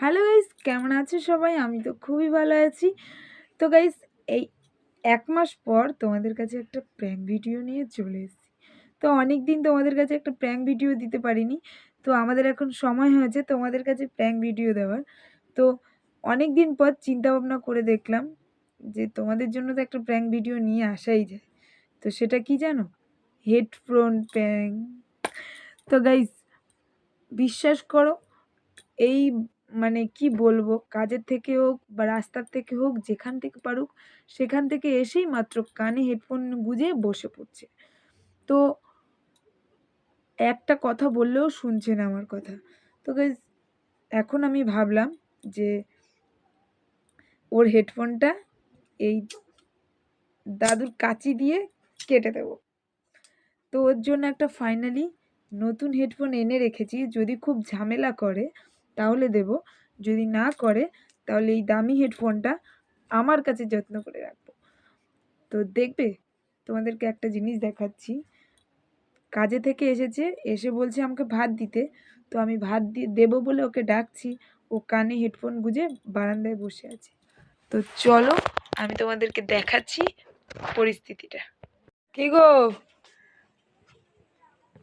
Hello guys কেমন আছো সবাই? আমি তো খুবই ভালো আছি। তো গাইস এই এক মাস পর তোমাদের কাছে একটা প্র্যাঙ্ক ভিডিও নিয়ে চলে এসেছি। তো অনেক দিন তোমাদের কাছে একটা প্র্যাঙ্ক ভিডিও দিতে পারিনি। তো আমাদের এখন সময় হয়েছে তোমাদের কাছে প্র্যাঙ্ক ভিডিও দেওয়ার। তো অনেক দিন পর চিন্তা ভাবনা করে দেখলাম যে তোমাদের জন্য তো একটা প্র্যাঙ্ক ভিডিও নিয়ে আসাই যায়। তো সেটা কি জানো? হেডফোন প্র্যাঙ্ক তো গাইস বিশ্বাস করো, এই মানে কি বলব? কাজের থেকে হোক বা রাস্তার থেকে হোক, যেখান থেকে পারুক, সেখান থেকে এসেই মাত্র কানে হেডফোন গুঁজে বসে পড়ছে। তো একটা কথা বললেও শুনছে না আমার কথা। তো এখন আমি ভাবলাম যে ওর হেডফোনটা এই দাদুর কাঁচি দিয়ে কেটে দেব। তো ওর জন্য একটা ফাইনালি নতুন হেডফোন এনে রেখেছি। যদি খুব ঝামেলা করে তাহলে দেব। যদি না করে, তাহলে এই দামি হেডফোনটা আমার কাছে যত্ন করে রাখব। তো দেখবে, তোমাদেরকে একটা জিনিস দেখাচ্ছি। কাজে থেকে এসেছে, এসে বলছে আমাকে ভাত দিতে। তো আমি ভাত দিয়ে দেবো বলে ওকে ডাকছি। ও কানে হেডফোন গুঁজে বারান্দায় বসে আছে। তো চলো, আমি তোমাদেরকে দেখাচ্ছি পরিস্থিতিটা। কি গো?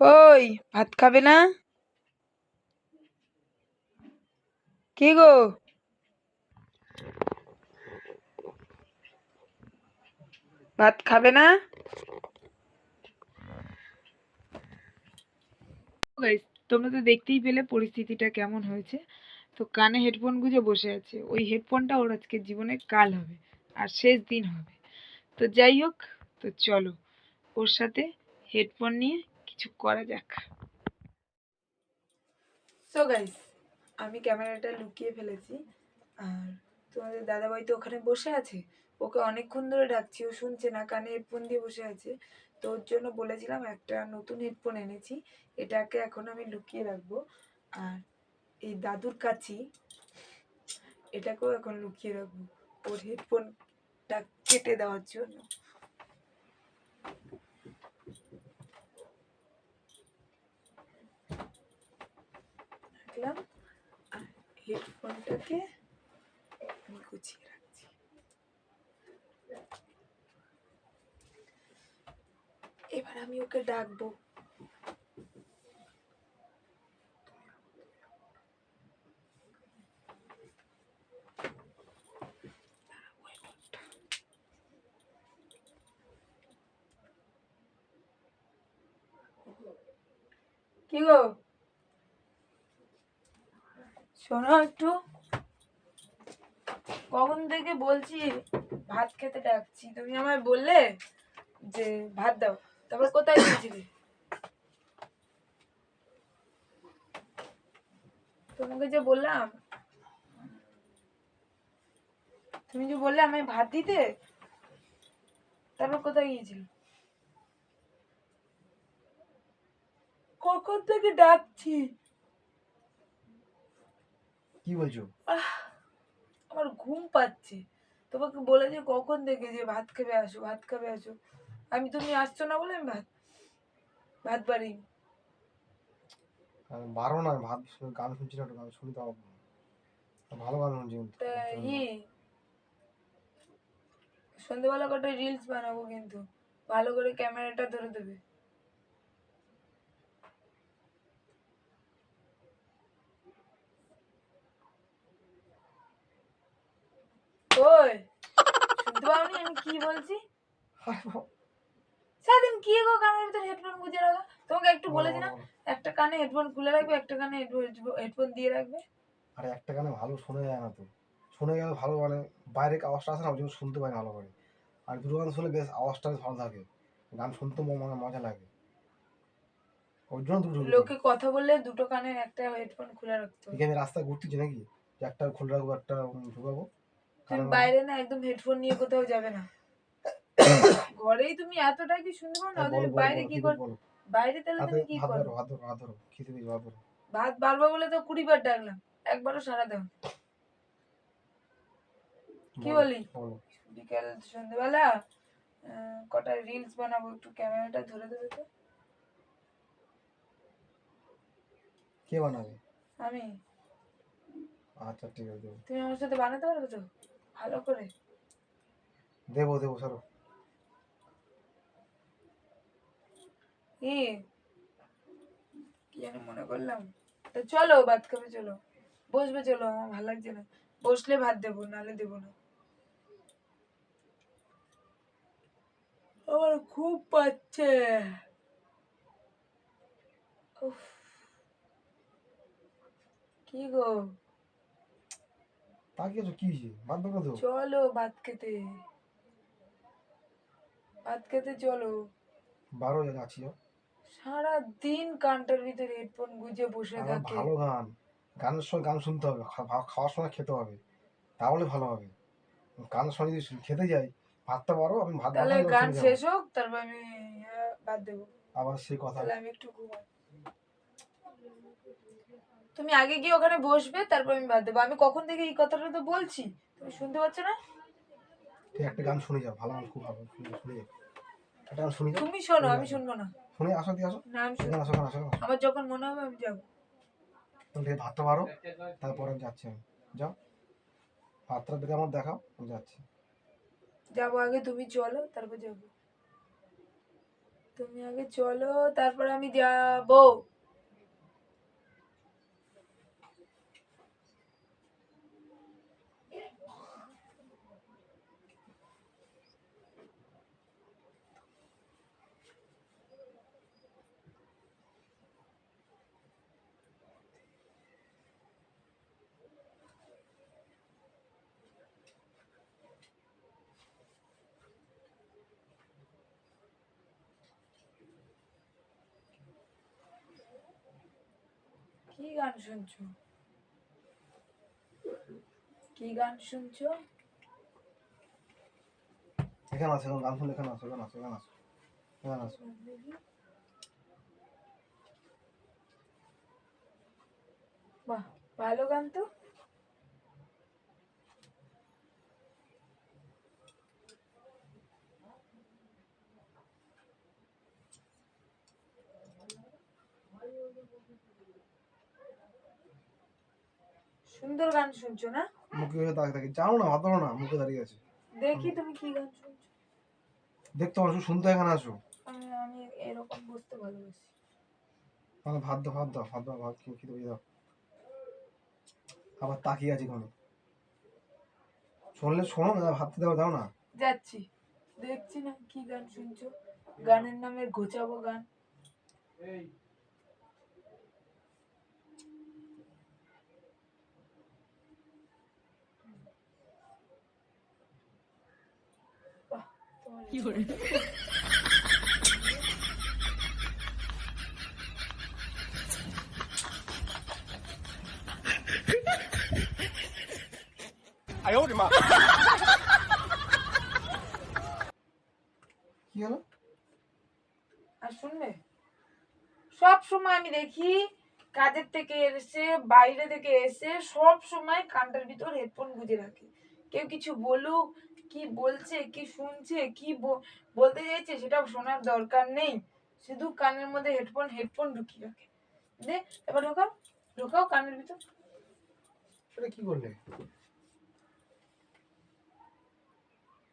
ওই, ভাত খাবে না? কি গো? ভাত খাবে না? তোমরা তো দেখতেই পেলে পরিস্থিতিটা কেমন হয়েছে। তো কানে হেডফোন গুঁজে বসে আছে। ওই হেডফোনটা ওর আজকে জীবনে কাল হবে আর শেষ দিন হবে। তো যাই হোক তো চলো ওর সাথে হেডফোন নিয়ে কিছু করা যাক। সো গাইস আমি ক্যামেরাটা লুকিয়ে ফেলেছি। আর তোমাদের দাদাভাই তো ওখানে বসে আছে। ওকে অনেকক্ষণ ধরে ডাকছি, ও শুনছে না, কানে হেডফোন দিয়ে বসে আছে। তো ওর জন্য বলেছিলাম একটা নতুন হেডফোন এনেছি, এটাকে এখন আমি লুকিয়ে রাখব। আর এই দাদুর কাছি এটাকেও এখন লুকিয়ে রাখব, ওর হেডফোনটা কেটে দেওয়ার জন্য। রাখলাম। হেডফোনটাকে আমি গুছিয়ে রাখছি। এবার আমি ওকে ডাকবো। কি গো? শোনো একটু। কখন থেকে বলছি, ভাত খেতে ডাকছি। তুমি আমায় বললে যে, ভাত দাও। তারপর কোথায় গিয়েছিলে? তোমাকে যে বললাম, তুমি যে বললে আমায় ভাত দিতে, তারপর কোথায় গিয়েছিলে? কখন থেকে ডাকছি? কি বলছো? আমার ঘুম পাচ্ছে। তোমাকে বলেছে কখন থেকে যে ভাত খাবে আসো ভাত খাবে আসো। আমি তুমি আসছো না বলে আমি ভাত ভাত বাড়ি। বারো না ভাত গান শুনছি না গান শুনি তো ভালো গান শুনছি কিন্তু ই সন্ধ্যেবেলা কটা রিলস বানাবো কিন্তু। ভালো করে ক্যামেরাটা ধরে দেবে। ওই শুনতে পাওনি আমি কি বলছি? সারাদিন কি গো কানের ভিতরে হেডফোন গুঁজে রাখা? তোমাকে একটু বলেছি না একটা কানে হেডফোন খুলে রাখবে একটা কানে হেডফোন দিয়ে রাখবে। আরে একটা গানে ভালো শোনা যায় না তো। শুনে গেলে ভালো মানে বাইরে আওয়াজটা আসে না ওই জন্য শুনতে পাই না ভালো করে। আর দুটো গান শুনে বেশ আওয়াজটা ভালো থাকে। গান শুনতে মানে মজা লাগে। ওই জন্য দুটো লোকে কথা বললে দুটো কানে একটা হেডফোন খুলে রাখতে এখানে রাস্তায় ঘুরতেছি নাকি একটা খুলে রাখব একটা ঢুকাবো। তুমি বাইরে না একদম হেডফোন নিয়ে কোথাও যাবে না। ঘরেই তুমি এতটা কি শুনতে পাও না তুমি বাইরে কি কর বাইরে তাহলে তুমি কি করো? ধরো ধরো খিদে পেয়েছে হাত ধরো। ভাত বাড়বো বলে তো কুড়ি বার ডাকলাম। একবারও সারা দাও। কি বলি বিকেল সন্ধ্যেবেলা কটা রিলস বানাবো একটু ক্যামেরাটা ধরে দেবে তো? কে বানাবে? আমি। আচ্ছা ঠিক আছে। তুমি আমার সাথে বানাতে পারবে তো? ভালো করে। দেবো দেবো সরো কি কি জানি মনে করলাম। তো চলো ভাত খাবে চলো। বসবে চলো আমার ভালো লাগছে না। বসলে ভাত দেবো নালে দেবো না। আমার খুব পাচ্ছে। কি গো? তা কি হয়েছে? বাদ দেবো চলো ভাত খেতে। ভাত খেতে চলো। বারো হাজার আছি সারা দিন কানটার ভিতরে হেডফোন গুজে বসে থাকে। ভালো গান। গানের সময় গান শুনতে হবে। খাওয়ার সময় খেতে হবে। তাহলে ভালো হবে। গানের সময় যদি শুন- খেতে যাই ভাতটা বারো আমি ভাত তাহলে গান শেষ হোক তারপর আমি বাদ দেবো। আবার সেই কথা। আমি একটু ঘুমাই। তুমি আগে গিয়ে ওখানে বসবে তারপর আমি বাদ দেবো। আমি কখন থেকে এই কথাটা তো বলছি? তুমি শুনতে পাচ্ছ না? তুই একটা গান শুনে যাও ভালো গান খুব ভালো শুনে শুনে যাও একটা গান শুনে যাও তুমি শোনো আমি শুনব না। শুনে আসো দিয়ে আসো। না আমি শুনব আসো গান আসো আমার যখন মনে হবে আমি যাব। তাহলে ভাতটা বারো তারপরে আমি যাচ্ছি আমি। যাও। ভাতটা দেখে আমার দেখাও আমি যাচ্ছি। যাব আগে তুমি চলো তারপর যাব। তুমি আগে চলো তারপর আমি যাব কি গান শুনছো? কি গান শুনছো? এখানে আছে গান শুনে এখানে আছে গান আছে গান আছে গান আছে। বাহ ভালো গান তো। সুন্দর গান শুনছো না? মুখে দাঁড়িয়ে থাকি যাও না ভাত না মুখে দাঁড়িয়ে আছে। দেখি তুমি কি গান শুনছো। দেখতে আসো শুনতে এখানে আসো আমি আমি এরকম বুঝতে ভালোবাসি। মানে ভাত দাও ভাত দাও ভাত দাও ভাত খেয়ে খেতে দাও। আবার তাকিয়ে আছি ওখানে শুনলে শোনো না ভাত দাও দাও না। যাচ্ছি। দেখছি না কি গান শুনছো। গানের নামে ঘোচাবো গান। বাহ, তোমার হলো আর শুনবে সব সময় আমি দেখি কাজের থেকে এসে বাইরে থেকে এসে সব সময় কানটার ভিতর হেডফোন গুঁজে রাখে। কেউ কিছু বলুক কি বলছে কি শুনছে কি বলতে চাইছে সেটা শোনার দরকার নেই। শুধু কানের মধ্যে হেডফোন হেডফোন ঢুকিয়ে রাখে। দে এবার ঢোকাও ঢোকাও কানের ভিতর। এটা কি করলে?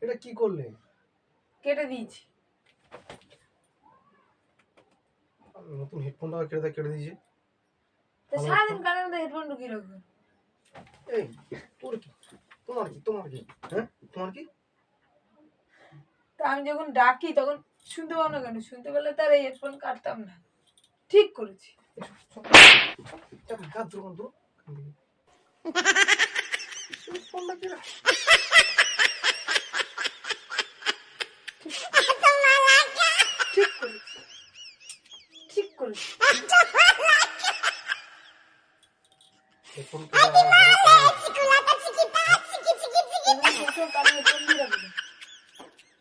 এটা কি করলে? কেটে দিয়েছি। নতুন হেডফোনটা কেটে কেটে দিয়েছে। তা সারাদিন কানের মধ্যে হেডফোন ঢুকিয়ে রাখবে। এই তোর কি? তোমার কি তোমার কি? হ্যাঁ? তোমার কি? তা আমি যখন ডাকি তখন শুনতে পাও না কেন? শুনতে পেলে তার এই হেডফোন কাটতাম না। ঠিক করেছি। হাত ধরো ফোনটা কি রে? ঠিক করেছি ঠিক করেছি হেডফোন কেটে আবার ধরো, কথা বলছি। এবার বসে কানে headphone দিয়ে রাখবে।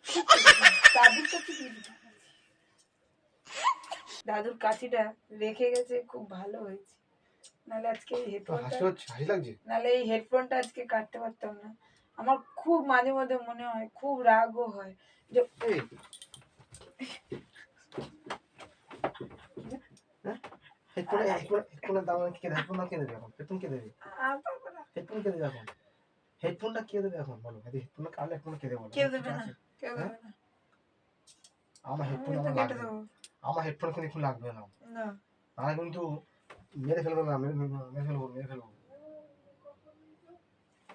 ঠিক করেছি। দাদুর কাছে দিয়ে দিতে হবে। কাছিটা রেখে গেছে খুব ভালো হয়েছে। নাহলে আজকে এই হেডফোনটা নাহলে এই হেডফোনটা আজকে কাটতে পারতাম না। আমার খুব মাঝে মাঝে মনে হয় খুব রাগও হয়। যে এই। হেডফোনে হেডফোনে হেডফোনের দাম কি হেডফোন দেবে এখন? হেডফোন দেবে? দেবে এখন? হেডফোনটা কে দেবে এখন? বলো হেডফোন কে দেবে? দেবে না? দেবে আমার হেডফোন আমার কেটে দেবো। আমার হেডফোন কিন্তু এখন লাগবে না। না। নাহলে কিন্তু মেরে ফেলবে না মেরে মেরে- মেরে ফেলব মেরে ফেলব।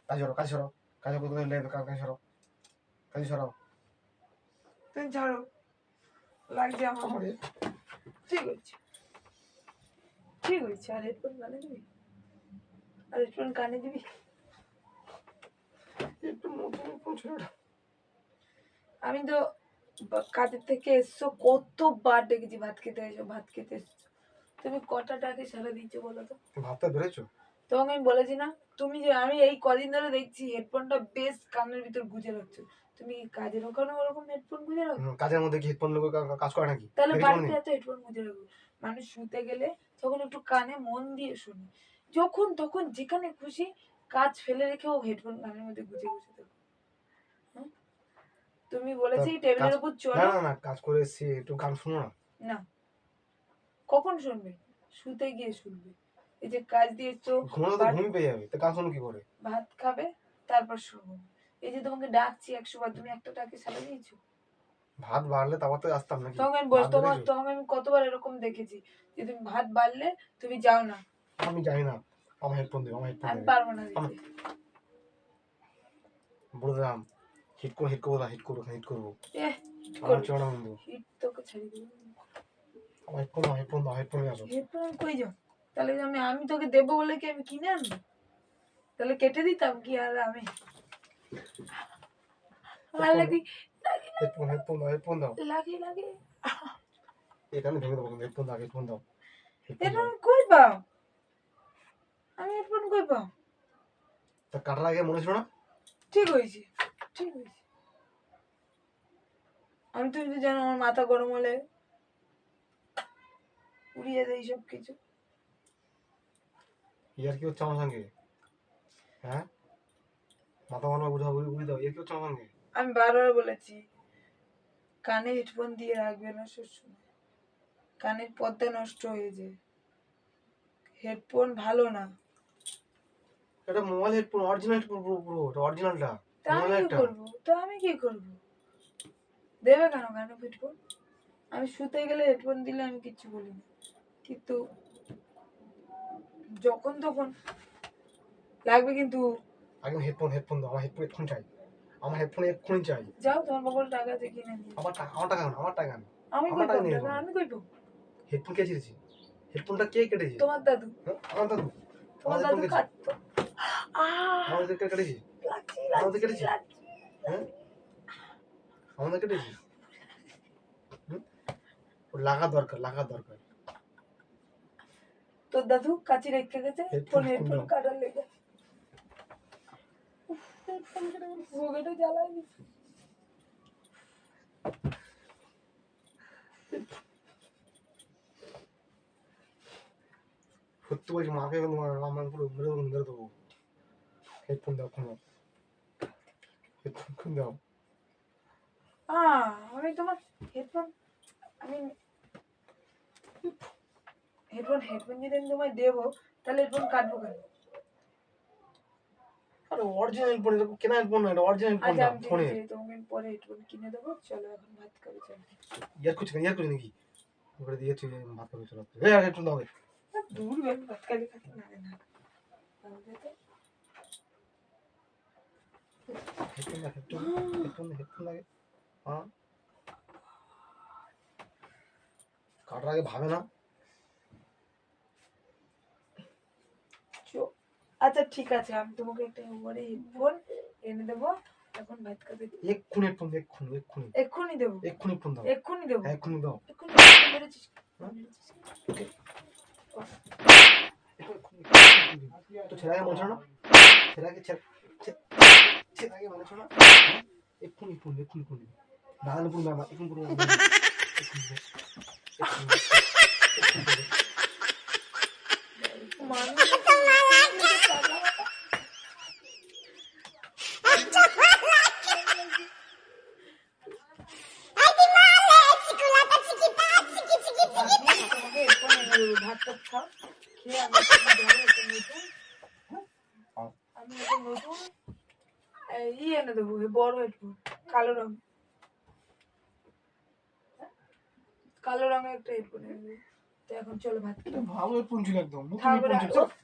কাজ সরো কাজ সরো কাজ লেগে কাজ সরো কাজ সরো। তুমি লাগছে আমার ঠিক হয়েছে ঠিক হয়েছে আর হেডফোন কানে দিবি? আর হেডফোন কানে দিবি? একটু এটা। আমি তো বা- কাজের থেকে এসছো? কতবার ডেকেছি ভাত খেতে এসো ভাত খেতে এসছো। তুমি কটা টাকা সারা দিচ্ছ বলো তো? ভাবতে পেরেছ তোমাকে আমি বলেছি না তুমি যে আমি এই কদিন ধরে দেখছি হেডফোনটা বেশ কানের ভিতর গুজে রাখছো তুমি কি কাজের ওখানে ওরকম হেডফোন গুজে রাখো? কাজের মধ্যে কি হেডফোন লোক কাজ করে নাকি? তাহলে বাড়িতে? এত হেডফোন গুজে রাখো। মানুষ শুতে গেলে তখন একটু কানে মন দিয়ে শুনি। যখন তখন যেখানে খুশি কাজ ফেলে রেখেও হেডফোন কানের মধ্যে গুজে গুজে থাকো? তুমি বলেছি টেবিলের উপর চলো। না না কাজ করে এসছি একটু গান শুনো না? না। কখন শুনবে? শুতে গিয়ে শুনবে। এই যে কাজ দিয়ে এসছো ঘুমানো তো ঘুমি পেয়ে যাবে তো গান শুনো কি করে? ভাত খাবে তারপর শুনব এই যে তোমাকে ডাকছি একশো বার তুমি একটা ডাকে সারা দিয়েছ? ভাত বাড়লে তারপর তো আসতাম না তোমাকে আমি বল ভাত তোমার? তোমাকে আমি কতবার এরকম দেখেছি যে তুমি ভাত বাড়লে তুমি যাও না। আমি জানি না আমার হেডফোন দেবে আমার হেডফোন আমি পারব না দিতে। আমার- বলে দিলাম হিট করে হিট করব হিট করব হিট করব আমার। চড়া বন্ধু হেডফোন দাও হেডফোন দাও হেডফোন আসো হেডফোন কই যাও? তাহলে আমি আমি তোকে দেবো বলে কি আমি কিনে আনব? তাহলে কেটে দিতাম কি আর আমি? লাগি হেডফোন হেডফোন দাও হেডফোন দাও লাগি লাগি। এখানে ভেঙে দেবো হেডফোন দাও হেডফোন দাও হেডফোন কই পাও? আমি হেডফোন কই পাও? তা কাটার আগে মনে ছিল না? ঠিক হয়েছে। ঠিক হয়েছে আমি তো জানো আমার মাথা গরম হলে উড়িয়ে দেয় সব কিছু ইয়ার কি হচ্ছে আমার সঙ্গে? হ্যাঁ? মাথা মাথা বুঝা বুঝি দাও ইয়ার কি হচ্ছে আমার সঙ্গে? আমি বারবার বলেছি কানে হেডফোন দিয়ে রাখবে না সবসময়। কানের পর্দা নষ্ট হয়ে যায়। হেডফোন ভালো না। এটা মোবাইল হেডফোন অরিজিনাল হেডফোন পুরো পুরো অরিজিনালটা তা আমি কি করব? তা আমি কি করব? দেবে কেন? কেন হেডফোন আমি শুতে গেলে হেডফোন দিলে আমি কিচ্ছু বলি না। কিন্তু যখন তখন লাগবে কিন্তু আগে হেডফোন হেডফোন দাও আমার হেডফোন এক্ষুনি চাই। আমার হেডফোন এক্ষুনি চাই। যাও তোমার বাবার টাকা দিয়ে কিনে দিও আমার টাকা আমার টাকা না আমার টাকা না। আমি কই টাকা। আমি কই পাবো? হেডফোন কে ছিঁড়েছি? হেডফোনটা কে কেটেছে? তোমার দাদু। হ্যাঁ? আমার দাদু। তোমার দাদু কাটতো। আমাদের কে কেটেছি? আমাদের কেটেছে? হ্যাঁ? আমাদের কেটেছি? লাগা দরকার লাগা দরকার। তোর দাদু কাচি রেখে গেছে Headphone ফোন কাটার লেগে। ভোগেটা জ্বালাই সত্যি বলছি মাকে আমার- পুরো মেরে দেবো। হেডফোন দাও খুনো হেডফোন দাও। আমি তোমার হেডফোন আমি হেডফোন হেডফোন যদি আমি তোমায় দেবো তাহলে হেডফোন কাটবো কেন? আরে অরিজিনাল হেডফোন এটা কেনা হেডফোন না অরিজিনাল আচ্ছা না ফোনে আমি পরে হেডফোন কিনে দেবো চলো এখন ভাত খাবে চলো। ইয়ার করছি না ইয়ার করছি নাকি? ওখানে দিয়েছি ভাত করে চলো। এই হেডফোন দাও। দূর ভাত খালি খাতে না না তাহলে তো হেডফোন দাও হেডফোন হেডফোন হেডফোন লাগে। হ্যাঁ কাটার আগে ভাবে না। আচ্ছা ঠিক আছে আমি তোমাকে একটা উপরে হেডফোন এনে দেবো। এখন ভাত খাবে এক্ষুনি হেডফোন এক্ষুনি এক্ষুনি। এক্ষুনি দেবো। এক্ষুনি হেডফোন দাও। এক্ষুনি দেবো। হ্যাঁ এক্ষুনি দাও। এক্ষুনি দেবো। মেরেছিস মেরেছিস। তো ছেলেকে বলছো না ছেলেকে ছেলেকে বলছো না হ্যাঁ? এক্ষুনি ফোন এক্ষুনি ফোন দাঁড়ানো ফোন দাঁড়া এক্ষুনি ফোন মানুষ তোমাকে headphone এনে দেবো। ভাত টাত খাও। খেয়ে আমি একটু যাব, একটু নতুন। আমি একটা নতুন এই, ই এনে কালো রং কালো রঙের একটা হেডফোন তো এখন চলো ভাত এটা ভালো হেডফোন ছিল একদম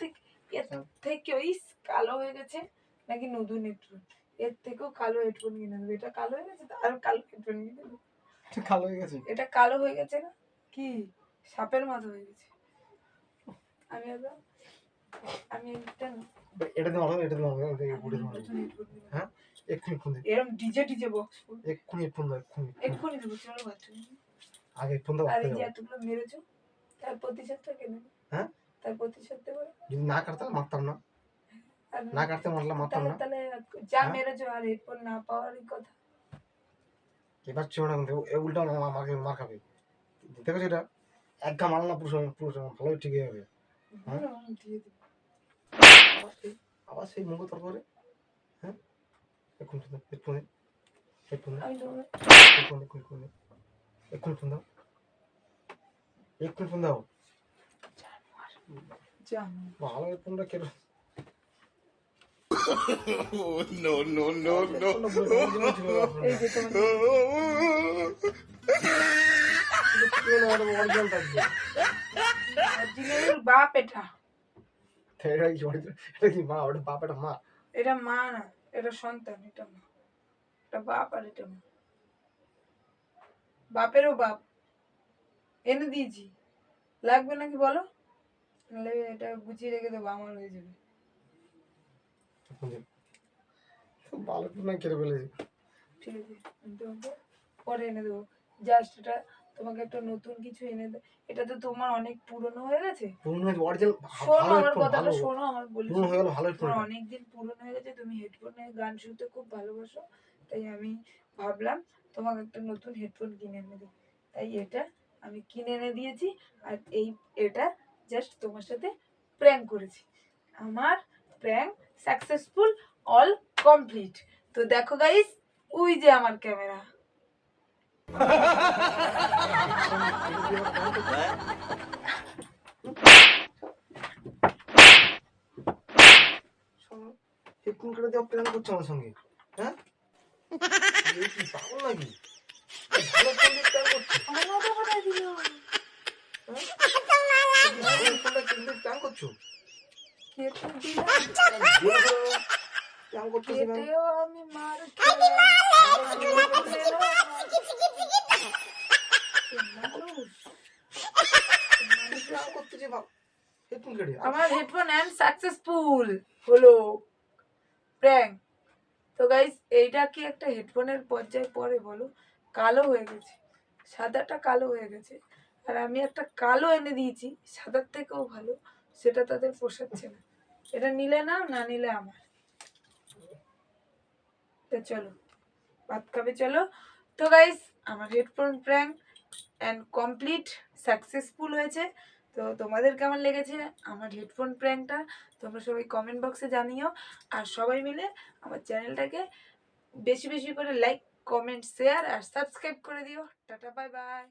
থেকে এর থেকে ওই কালো হয়ে গেছে নাকি নতুন হেডফোন এর থেকেও কালো হেডফোন কিনে দেবো। এটা কালো হয়ে গেছে আরও কালো হেডফোন কিনে দেবো। কালো হয়ে গেছে। এটা কালো হয়ে গেছে না? কি? সাপের মতো হয়ে গেছে। আমি একদম আমি এটা এটা দিয়ে মারো এটা কিনে দেবো। হ্যাঁ? এক্ষুনি ফোন এরম ডিজে ডিজে বক্স এক্ষুনি হেডফোন দাও এক্ষুনি। এক্ষুনি দেবো চলো বাথরুমে আগে হেডফোন দাও আর যে এতগুলো মেরেছো। তার প্রতিশোধটা কে নেবে? হ্যাঁ? তার প্রতিশোধ দেবো যদি না কাটতাম মারতাম না। না কাটতে মারলাম মারতাম না। তাহলে যা হ্যাঁ? মেরেছো আর হেডফোন না পাওয়ারই কথা। এবার ছিল না এ উল্টা মাকে মার খাবে। দেখেছ এটা? এক গা মারলাম না পুরুষ পুরুষ ভালোই ঠিক হয়ে যাবে হ্যাঁ? আবার সেই মুখ তোর করে? হ্যাঁ এখন ফোন হেডফোনে হেডফোনে আমি হেডফোন এক্ষুনি ফোন এক্ষুনি ফোন দাও। এক্ষুনি ফোন দাও। ভালো হেডফোনটা কেন? No, no, no, no. এই যে তোমার বাপ এটা? এটা কি মা? ওটা বাপ এটা মা? এটা মা না। এটা সন্তান এটা মা। এটা বাপ আর এটা মা। বাপেরও বাপ। এনে দিয়েছি। লাগবে নাকি বলো? এটা গুছিয়ে রেখে দেবো আমার হয়ে যাবে। ভালো ফোন কেটে ফেলেছি। ঠিক আছে পরে এনে দেবো। জাস্ট এটা তোমাকে একটা নতুন কিছু এনে দে এটা তো তোমার অনেক পুরনো হয়ে গেছে? পুরনো অরিজিনাল শোনো আমার কথাটা শোনো আমার বলি পুরনো হয়ে গেল ভালো তোমার অনেকদিন পুরনো হয়ে গেছে তুমি হেডফোনে গান শুনতে খুব ভালোবাসো তাই আমি ভাবলাম তোমাকে একটা নতুন হেডফোন কিনে এনে দিই। তাই এটা আমি কিনে এনে দিয়েছি আর এই এটা জাস্ট তোমার সাথে প্র্যাঙ্ক করেছি। আমার প্র্যাঙ্ক সাকসেসফুল অল কমপ্লিট তো দেখো গাইস ওই যে আমার ক্যামেরা হেডফোন কেটে দেওয়া প্ল্যান করছ আমার সঙ্গে হ্যাঁ এই কি পাগল নাকি ভালো ফোন দিয়ে প্ল্যান করছ আমার মতো কোথায় দিল ভালো হেডফোনটা কিনতে প্ল্যান করছ কেটে দিলাম প্ল্যান করছ সেখানে কেটেও আমি মার প্ল্যান করতেছি ভাব হেডফোন কেটে আমার হেডফোন অ্যান্ড সাকসেসফুল হলো। প্র্যাঙ্ক তো গাইস এইটা কি একটা হেডফোনের পর্যায়ে পরে বলো? কালো হয়ে গেছে। সাদাটা কালো হয়ে গেছে। আর আমি একটা কালো এনে দিয়েছি। সাদার থেকেও ভালো। সেটা তাদের পোষাচ্ছে না। এটা নিলে না না নিলে আমার। তো চলো ভাত খাবে চলো। তো গাইস আমার headphone prank and complete successful হয়েছে। তো তোমাদের কেমন লেগেছে আমার হেডফোন প্র্যাঙ্কটা তোমরা সবাই কমেন্ট বক্সে জানিও। আর সবাই মিলে আমার চ্যানেলটাকে বেশি বেশি করে লাইক কমেন্ট শেয়ার আর সাবস্ক্রাইব করে দিও। Tata bye bye